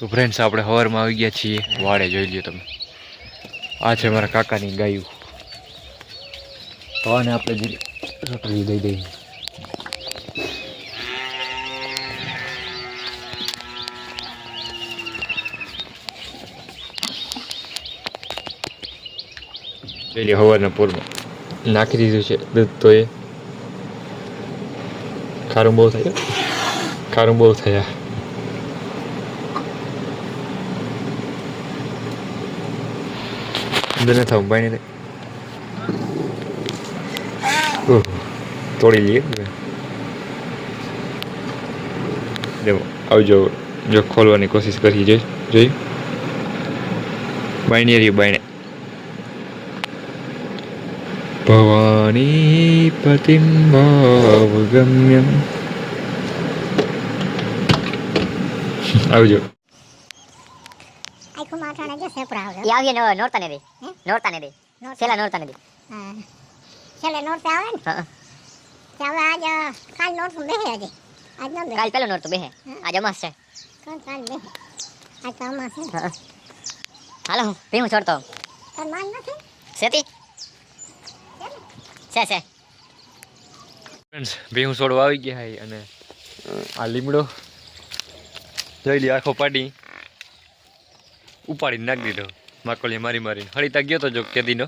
તો ફ્રેન્ડ્સ આપણે હવારમાં આવી ગયા છીએ. વાડે જોઈ લ્યો તમે. આ છે મારા કાકાની ગાયું. હવાને આપણે રોટલી દઈ દઈએ. પેલી સવારના પૂરમાં. નાખી દીધું છે દૂધ તો એ ખારું બહુ થયું. ખારું બહુ થયા. અંદર ન થાવ બાઈને તોડી લઈએ દેવો આવજો જો ખોલવાની કોશિશ કરી જોઈ જોઈ. બાઈને રહ્યું બાઈને ભવાની પતિમ ગમ્યમ આવજો ને દે હા છેલ્લે નોટ આવે ને હા. તે હવે આજ અ, કાલ નોટ બેહે આજે આજ ન બેહે કાલ પેલો નોરતો બેહે આજ અમાસ છે કાલ કાલ બેહે આજ તો અમાસ છે હા. હાલો હું ભીમું છોડતો તાર માન નથી સેતી છે છે ફ્રેન્ડ્સ ભેહું છોડવા આવી ગયા છે અને આ લીમડો જોઈ લી આખો પાડી ઉપાડીને નાખી દીધો. માકોલી મારી મારીને. હળીતા ગયો તો જો કેદીનો.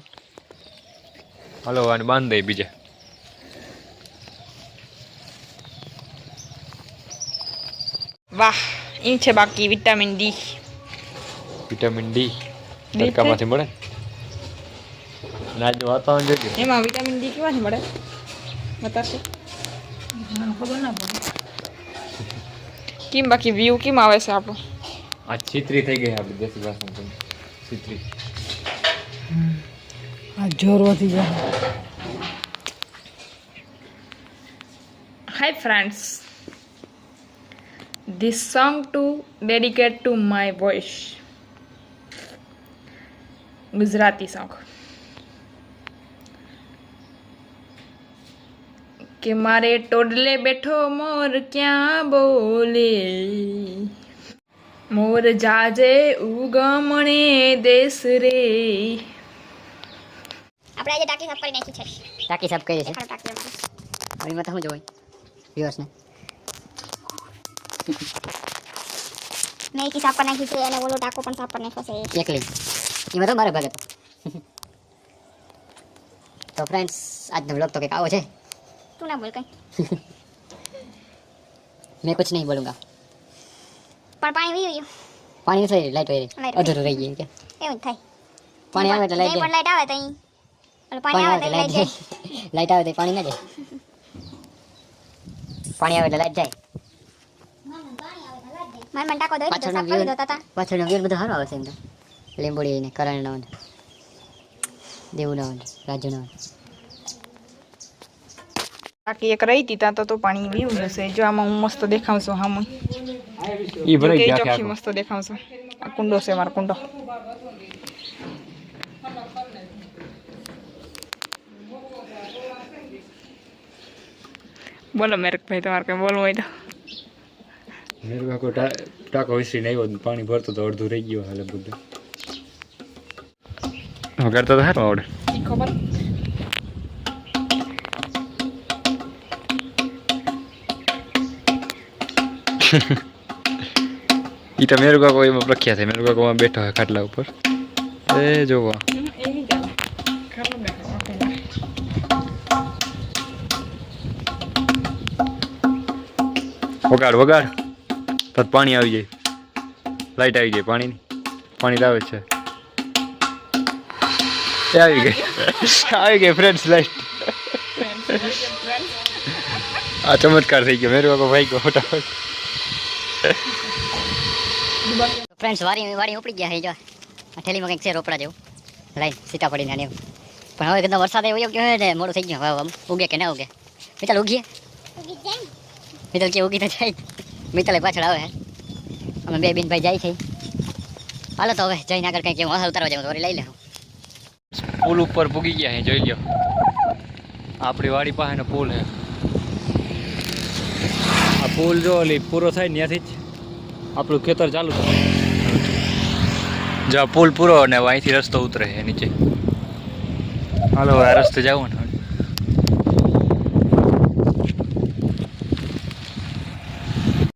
હલો આને બાંધ દઈ બીજા. વાહ એ છે બાકી વિટામિન ડી. વિટામિન ડી તડકામાંથી મળે? ના વાતાવરણ જોજો એમાં વિટામિન ડી કેવાથી મળે? બતાશે ખબર ના પડે. કેમ બાકી વ્યૂ કેમ આવે છે આપણું? આ છીતરી થઈ ગઈ આપણી દેશી ભાષામાં છીતરી છીત્રી આ જોરવાથી જાય hi friends this song to dedicate to my voice Gujarati song કે મારે ટોડલે બેઠો મોર ક્યાં બોલે મોર જાજે ઉગમણે દેશ રે આપણે આજે ટાંકી સાફ કરી નાખી છે. ટાંકી સાફ કરી છે. હવે એમાં તો શું જોવાય વ્યુઅર્સને. મેં એકી સાફ કરી નાખી છે અને ઓલો ટાંકો પણ સાફ કરી નાખ્યો છે. એકલી એમાં તો મારો ભાગ હતો. તો ફ્રેન્ડ્સ આજનો વ્લોગ તો કંઈક આવો છે. તું ના બોલ કઈ. મેં કુછ નહીં બોલુંગા. પણ પાણી વી ગયું પાણી નથી લાઈટ રહી અધૂરું રહી ગયું કે એવું થાય. પાણી આવે તો લાઈટ પણ લાઈટ આવે તો અહીં. પાણી આવે તો લાઈટ જાય. લાઈટ આવે તો પાણી ના જાય. પાણી આવે એટલે લાઈટ જાય. મારે મને ટાકો દીધો પાછળનો તાતા. પાછળનો વ્યૂ બધો સારો આવે છે એમ તો. લીંબોડી ને કરણનો દેવુનો ને રાજુનો. બાકી એક રહી હતી ત્યાં તો તો પાણી બીવું જશે જો આમાં હું મસ્ત દેખાઉં છું હા ઈ ભરાઈ ગયા ચોખ્ખી મસ્ત દેખાઉં છું આ કુંડો છે મારો કુંડો. બોલો મેરકભાઈ તમારે કઈ બોલવું હોય તો. મેરો કાકો ટા- વિસરીને આવ્યો પાણી ભરતો તો અડધું રહી ગયું હાલે બધું. વગાડતા તો સારું આવડે? ખબર? ઈ તો મેરો કાકો એમાં પ્રખ્યાત છે. મેરો કાકોમાં બેઠો હોય ખાટલા ઉપર. એ જોવા. વગાડ વગાડ. તો પાણી આવી જાય. લાઈટ આવી જાય પાણીની. પાણી લાવે છે. એ આવી ગઈ. આવી ગઈ ફ્રેન્ડ્સ લાઈટ આ ચમત્કાર થઈ ગયો. મેરો કાકો ભાઈ ગયો ફટાફટ. ફ્રેન્ડ્સ વારી વારી ઉપડી ગયા છે જો. આ થેલીમાં કંઈક છે રોપડા જેવું. લાઈન સીતાફળી ના ને એવું. પણ હવે કદાચ વરસાદ એવો ગયો હોય ને મોડું થઈ ગયું. હવે આમ ઉગે કે ના ઉગે? મિત્તલ ઉગીએ? ઉગી જ જાય ને. મિત્તલ કે ઉગી તો જાય મિત્તલે પાછળ આવે. અમે બે બેન ભાઈ જાય છે. હાલો તો હવે જઈને આગળ કંઈક એવું ઉતારવા જવું તો વળી લઈ લેવું. પુલ ઉપર પૂગી ગયા છે જોઈ લ્યો. આપણી વાડી પાસેનો પુલ છે. આ પુલ જો ઓલી પૂરો થાય ત્યાંથી જ. આપણું ખેતર ચાલુ થાય જ્યાં પુલ પૂરો અને અહીંથી રસ્તો ઉતરે છે નીચે. હાલો, આ રસ્તે જવું ને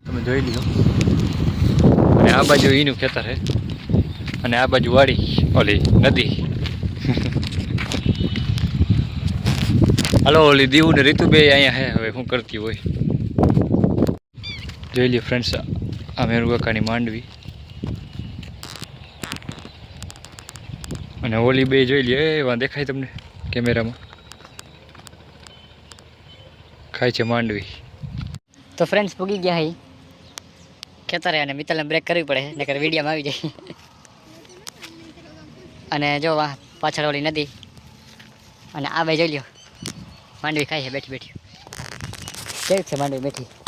તમે જોઈ લ્યો. અને આ બાજુ એનું ખેતર છે. અને આ બાજુ વાડી, ઓલી નદી. હાલો, ઓલી દીવું ને રીતુબે અહીંયા હે હવે શું કરતી હોય? જોઈ લ્યો ફ્રેન્ડ્સ આ મેરુકાકાની માંડવી. અને ઓલી બે જોઈ લઈએ એ વાં દેખાય તમને કેમેરામાં? ખાય છે માંડવી. તો ફ્રેન્ડ્સ પૂગી ગયા હઈ. ખેતરે અને મિત્તલને બ્રેક કરવી પડે, નકર વિડીયોમાં આવી જાય. અને જો વાહ પાછળ ઓલી નદી, અને આ ભાઈ જોઈ લ્યો. માંડવી ખાય છે, બેઠી બેઠી. કેવી છે માંડવી બેઠી?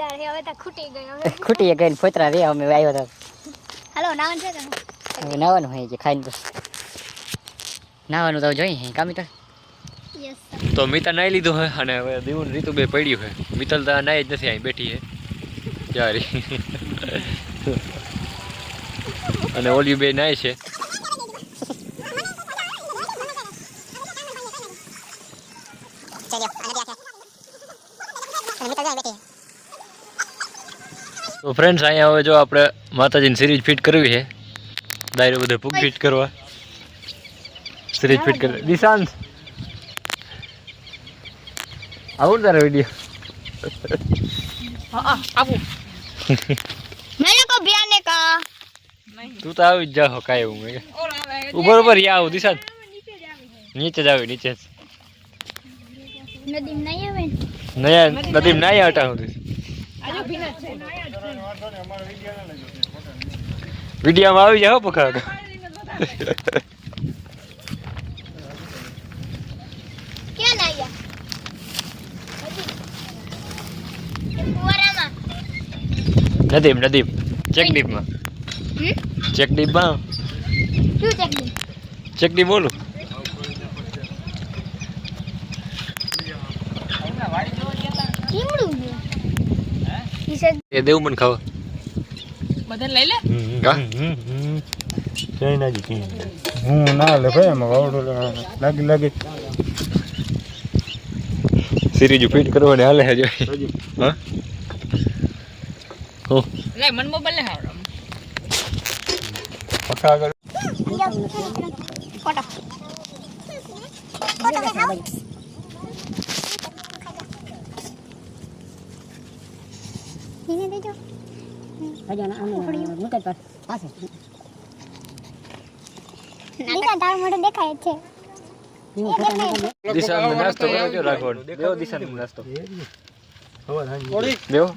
માંડવી હે હવે તો ખૂટી ગઈ હવે. ખૂટી ગઈ ફોતરા રે અમે આવ્યો તો. હાલો નાવન છે કે હવે નાવાનું હોય કે ખાઈને બસ નાવાનું તો જોઈએ કામી તો યસ તો મિતા નાઈ લીધું હે અને હવે દીવું રીતુ બે પડ્યું હે. મિતલ તો નાઈ જ નથી અહીં બેઠી હે. જારી અને ઓલી બે નાય છે. તો ફ્રેન્ડ્સ અહીંયા હવે જો આપણે માતાજીની સિરીજ ફિટ કરવી છે. દાયરો બધે પૂગ ફિટ કરવા. સિરીજ ફિટ કરી દિશાંત આવું તારે વીડિયો આવું. મેને કો બિયાને કા તું તો આવી જ હો કાંઈ એવું મેં. ઉપર ઉપર યા આવું દિશાંત નીચે જ આવી નીચે જ. નદીમ નહીં આવે? નહીં નયા નદીમ નહીં હટાવું હું વિડીયોમાં આવી જાઓ નાયા કુવારામાં. નદીમ નદીમ. ચેકડીપમાં. ચેકડીપમાં? ચેકડી ચકડી બોલું. ઈસે એ દેવું મને ખાવા. બધાને લઈ લે? કા હું ના લે ભાઈ એમાં વાવડો લાગી લાગી. સિરીજ ફિટ કરવાની હાલે હે જો હા? હો. લે મન મોબાઈલ લે હાવડો. પકા આગળ. ફોટો. ફોટો એને દેજો નીચે તારું મોઢું દેખાય છે દિશા નાસ્તો કરો જો રાખવાનો દેવો દિશા નાસ્તો દેવો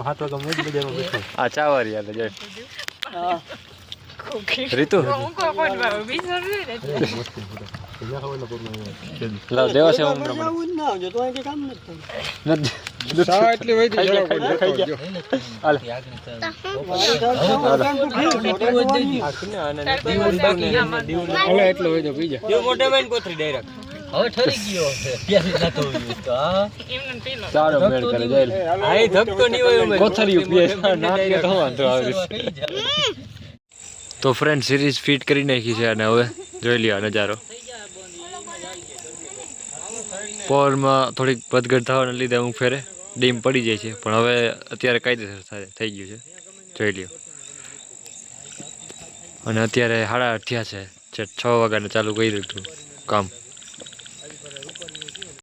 હાથ વાગા મોજ બજારમાં બેઠો આ ચાવારી હાલે જો રીતુ હું કો કોણ બાબા બીજો રે લાવ દેવા છે ઉમરા મને સા એટલી વહી ખાઈ ગયા, ખાઈ ગયા, ખાઈ ગયા. હાલે. હાલે એટલો હોય તો પી જા એમને પેલો ચાલો મેળ કરે જાય કોથળીયું પીએ નાક કે તો વાંધો આવે તો ફ્રેન્ડ સિરીઝ ફિટ કરી નાખી છે અને હવે જોઈ લ્યો આ નજારો પોરમાં થોડીક વધઘટ થવાના લીધે હું ફેરે, ડીમ પડી જાય છે. પણ હવે અત્યારે કાયદેસર થઈ ગયું છે. જોઈ લ્યો. અને અત્યારે સાડા અઠ્યા છે. છ વાગ્યાને ચાલુ કરી દીધું કામ.